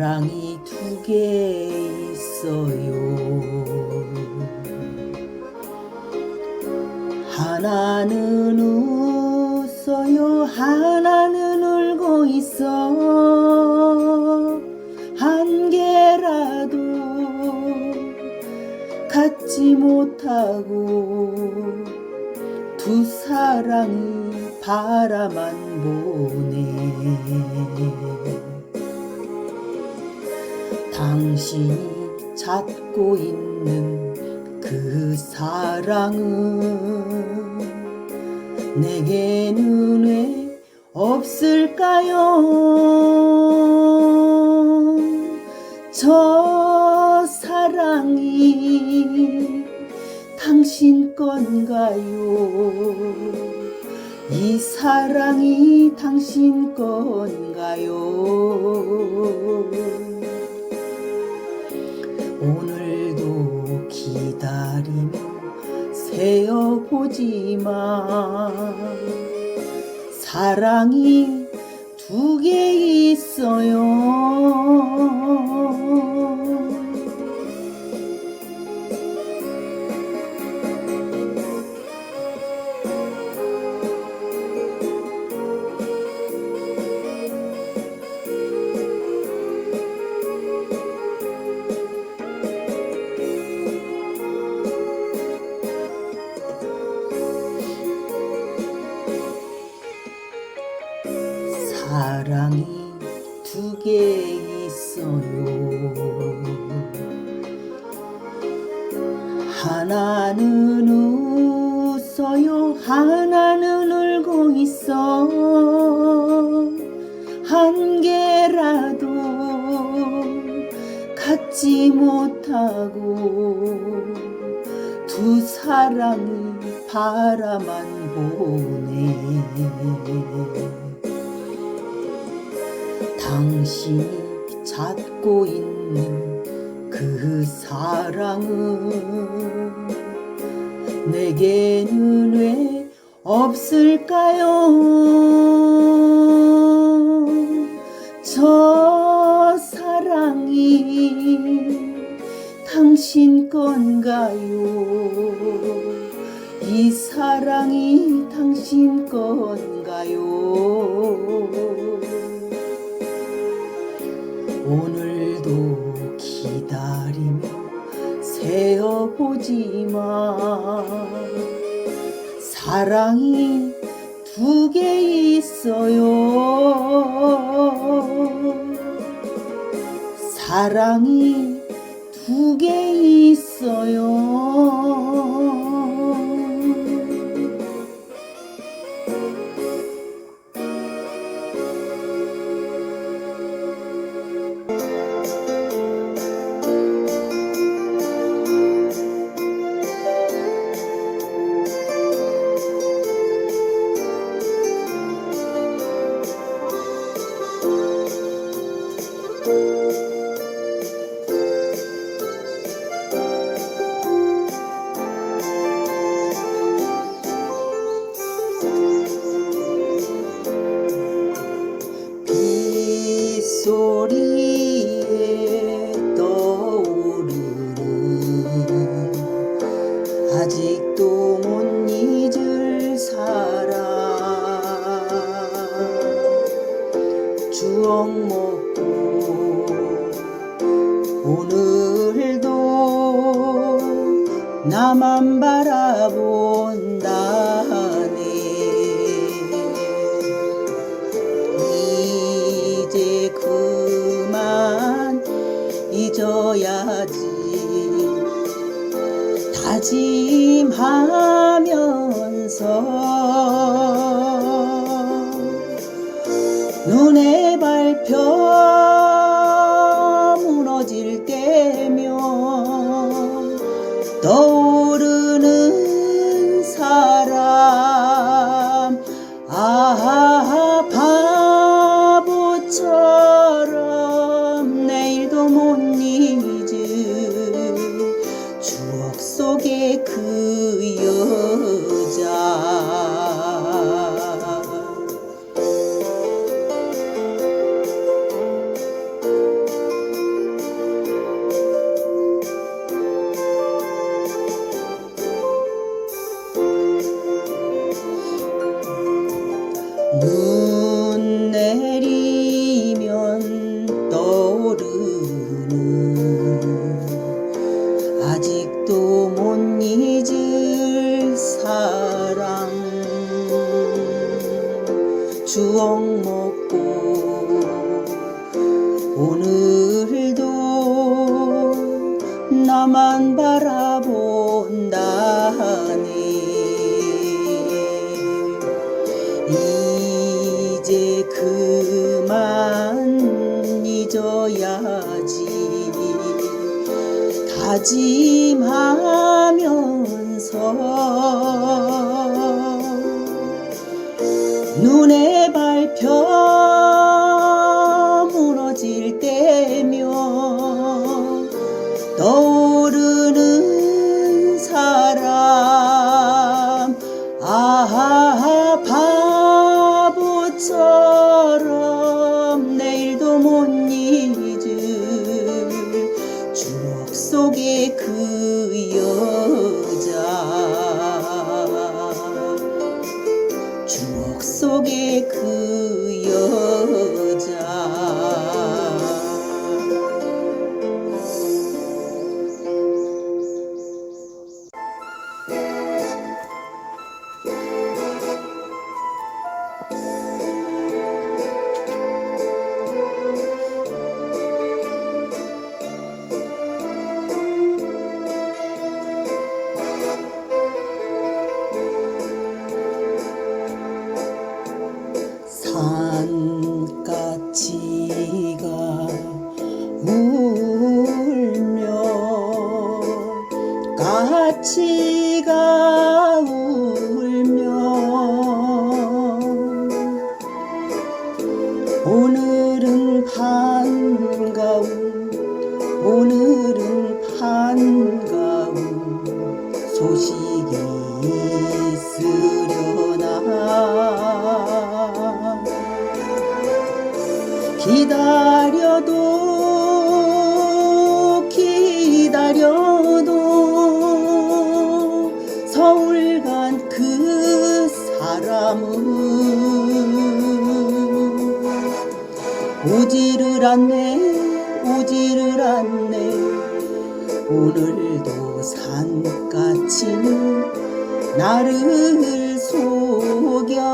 사랑이 두 개 있어요. 하나는 웃어요, 하나는 울고 있어. 한 개라도 갖지 못하고 두 사랑이 바라만 보네. 당신이 찾고 있는 그 사랑은 내게는 왜 없을까요? 저 사랑이 당신 건가요? 이 사랑이 당신 건가요? 세어보지만 사랑이 두 개 있어요. 하나는 웃어요, 하나는 울고 있어. 한 개라도 갖지 못하고 두 사랑이 바라만 보네. 당신이 찾고 있는 그 사랑은 내게는 왜 없을까요? 저 사랑이 당신 건가요? 이 사랑이 당신 건가요? 오늘도 보지만 사랑이 두 개 있어요. 사랑이 두 개 있어요. 추억 먹고 오늘도 나만 바라본다네 이제 그만 잊어야지. 다짐하면서 눈에 দৌড় 나만 바라본다네 이제 그만 잊어야지. 다짐하면서 까치가 울며 오늘은 반가운 오늘은 반가운 소식이 있으려나? 기다 오지를 않네 오지를 않네. 오늘도 산까치는 나를 속였나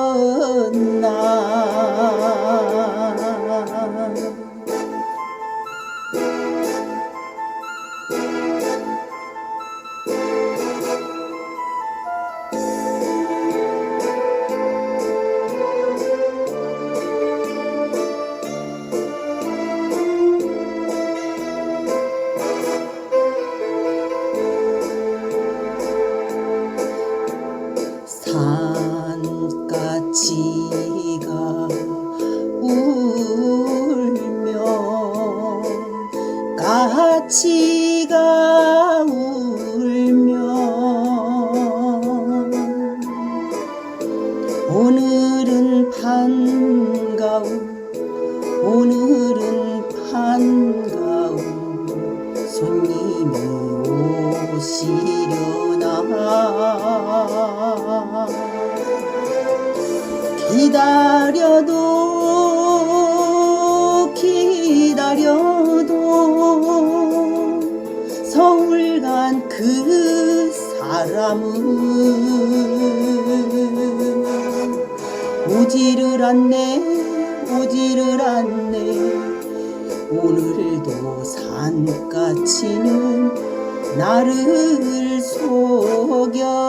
기다려도 기다려도 서울 간 그 사람은 오지를 않네 오지를 않네. 오늘도 산까치는 나를 속였나